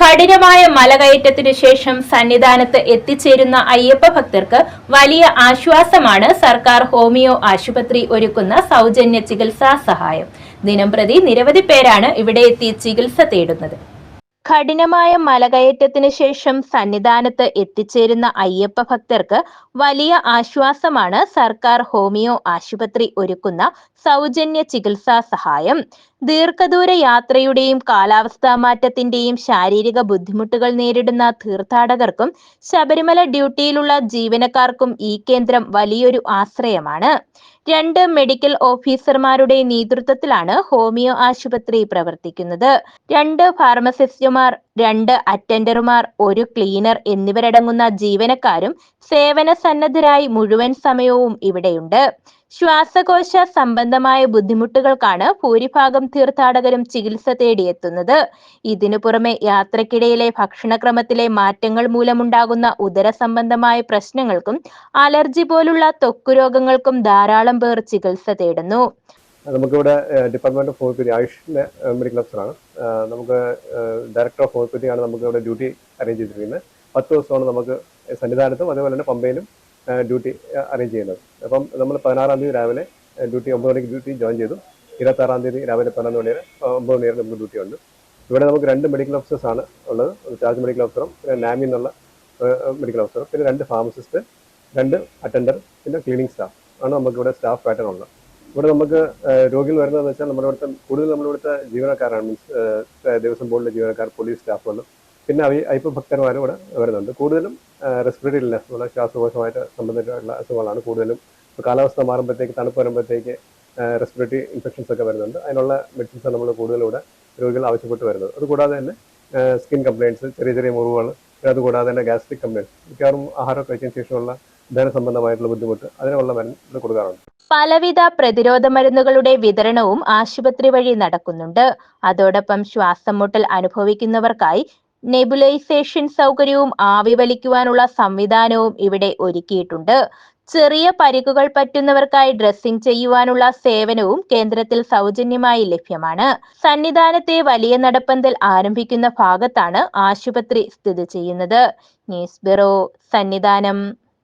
കഠിനമായ മലകയറ്റത്തിനു ശേഷം സന്നിധാനത്ത് എത്തിച്ചേരുന്ന അയ്യപ്പ ഭക്തർക്ക് വലിയ ആശ്വാസമാണ് സർക്കാർ ഹോമിയോ ആശുപത്രി ഒരുക്കുന്ന സൗജന്യ ചികിത്സാ സഹായം. ദിനംപ്രതി നിരവധി പേരാണ് ഇവിടെ എത്തി ചികിത്സ തേടുന്നത്. കഠിനമായ മലകയറ്റത്തിന് ശേഷം സന്നിധാനത്ത് എത്തിച്ചേരുന്ന അയ്യപ്പ ഭക്തർക്ക് വലിയ ആശ്വാസമാണ് സർക്കാർ ഹോമിയോ ആശുപത്രി ഒരുക്കുന്ന സൗജന്യ ചികിത്സാ സഹായം. ദീർഘദൂര യാത്രയുടെയും കാലാവസ്ഥാ മാറ്റത്തിന്റെയും ശാരീരിക ബുദ്ധിമുട്ടുകൾ നേരിടുന്ന തീർത്ഥാടകർക്കും ശബരിമല ഡ്യൂട്ടിയിലുള്ള ജീവനക്കാർക്കും ഈ കേന്ദ്രം വലിയൊരു ആശ്രയമാണ്. രണ്ട് മെഡിക്കൽ ഓഫീസർമാരുടെ നേതൃത്വത്തിലാണ് ഹോമിയോ ആശുപത്രി പ്രവർത്തിക്കുന്നത്. രണ്ട് ഫാർമസിസ്റ്റുമാർ രണ്ട് അറ്റൻഡർമാർ ഒരു ക്ലീനർ എന്നിവരടങ്ങുന്ന ജീവനക്കാരും സേവന സന്നദ്ധരായി മുഴുവൻ സമയവും ഇവിടെയുണ്ട്. ശ്വാസകോശ സംബന്ധമായ ബുദ്ധിമുട്ടുകൾക്കാണ് ഭൂരിഭാഗം തീർത്ഥാടകരും ചികിത്സ തേടിയെത്തുന്നത്. ഇതിനു പുറമെ യാത്രക്കിടയിലെ ഭക്ഷണക്രമത്തിലെ മാറ്റങ്ങൾ മൂലമുണ്ടാകുന്ന ഉദര സംബന്ധമായ പ്രശ്നങ്ങൾക്കും അലർജി പോലുള്ള ത്വക്ക് രോഗങ്ങൾക്കും ധാരാളം പേർ ചികിത്സ തേടുന്നു. നമുക്കിവിടെ ഡിപ്പാർട്ട്മെന്റ് ഓഫ് ഹോമിയോപ്പതി ആയുഷിന്റെ മെഡിക്കൽ ഓഫീസറാണ് നമുക്ക് ഡയറക്ടർ ഓഫ് ഹോമിയോപ്പതിയാണ് നമുക്ക് ഇവിടെ ഡ്യൂട്ടി അറേഞ്ച് ചെയ്തിരിക്കുന്നത്. പത്ത് ദിവസമാണ് നമുക്ക് സന്നിധാനത്തും അതേപോലെ തന്നെ പമ്പയിലും ഡ്യൂട്ടി അറേഞ്ച് ചെയ്യുന്നത്. അപ്പം നമ്മൾ പതിനാറാം തീയതി രാവിലെ ഡ്യൂട്ടി ഒമ്പത് മണിക്ക് ഡ്യൂട്ടി ജോയിൻ ചെയ്തു. ഇരുപത്താറാം തീയതി രാവിലെ പതിനൊന്ന് മണി വരെ ഒമ്പത് മണി വരെ നമുക്ക് ഡ്യൂട്ടി ഉണ്ട്. ഇവിടെ നമുക്ക് രണ്ട് മെഡിക്കൽ ഓഫീസേഴ്സ് ആണ് ഉള്ളത്. ചാർജ് മെഡിക്കൽ ഓഫീസറും പിന്നെ നാമി എന്നുള്ള മെഡിക്കൽ ഓഫീസറും പിന്നെ രണ്ട് ഫാർമസിസ്റ്റ് രണ്ട് അറ്റൻഡർ പിന്നെ ക്ലീനിങ് സ്റ്റാഫ് ആണ് നമുക്ക് ഇവിടെ സ്റ്റാഫ് പാറ്റേൺ ഉള്ളത്. ഇവിടെ നമുക്ക് രോഗികൾ വരുന്നതെന്ന് വെച്ചാൽ നമ്മുടെ ഇവിടുത്തെ കൂടുതൽ നമ്മുടെ ഇവിടുത്തെ ജീവനക്കാരാണ്. മീൻസ് ദേവസ്വം ബോർഡിലെ ജീവനക്കാർ പോലീസ് സ്റ്റാഫുകളും പിന്നെ അവ അയ്യപ്പ ഭക്തന്മാരും ഇവിടെ വരുന്നുണ്ട്. കൂടുതലും റെസ്പിറേറ്ററി ഇല്ലസുള്ള ശ്വാസകോശമായിട്ട് സംബന്ധിച്ചിട്ടുള്ള അസുഖങ്ങളാണ് കൂടുതലും. കാലാവസ്ഥ മാറുമ്പോഴത്തേക്ക് തണുപ്പ് വരുമ്പോഴത്തേക്ക് റെസ്പിറേറ്ററി ഇൻഫെക്ഷൻസ് ഒക്കെ വരുന്നുണ്ട്. അതിനുള്ള മെഡിസിൻസ് നമ്മൾ കൂടുതലും ഇവിടെ രോഗികൾ ആവശ്യപ്പെട്ട് വരുന്നത്. അതുകൂടാതെ തന്നെ സ്കിൻ കംപ്ലയിൻസ് ചെറിയ ചെറിയ മുറിവുകൾ അതുകൂടാതെ തന്നെ ഗ്യാസ്ട്രിക് കംപ്ലയിൻസ് മിക്കവാറും ആഹാരം കഴിച്ചതിന് ശേഷമുള്ള ദഹന സംബന്ധമായിട്ടുള്ള ബുദ്ധിമുട്ട് അതിനുള്ള മരുന്ന് കൊടുക്കാറുണ്ട്. പലവിധ പ്രതിരോധ മരുന്നുകളുടെ വിതരണവും ആശുപത്രി വഴി നടക്കുന്നുണ്ട്. അതോടൊപ്പം ശ്വാസം മുട്ടൽ അനുഭവിക്കുന്നവർക്കായി നെബുലൈസേഷൻ സൗകര്യവും ആവി വലിക്കുവാനുള്ള സംവിധാനവും ഇവിടെ ഒരുക്കിയിട്ടുണ്ട്. ചെറിയ പരിക്കുകൾ പറ്റുന്നവർക്കായി ഡ്രസ്സിംഗ് ചെയ്യുവാനുള്ള സേവനവും കേന്ദ്രത്തിൽ സൗജന്യമായി ലഭ്യമാണ്. സന്നിധാനത്തെ വലിയ നടപ്പന്തൽ ആരംഭിക്കുന്ന ഭാഗത്താണ് ആശുപത്രി സ്ഥിതി ചെയ്യുന്നത്. News bureau Sannidhanam.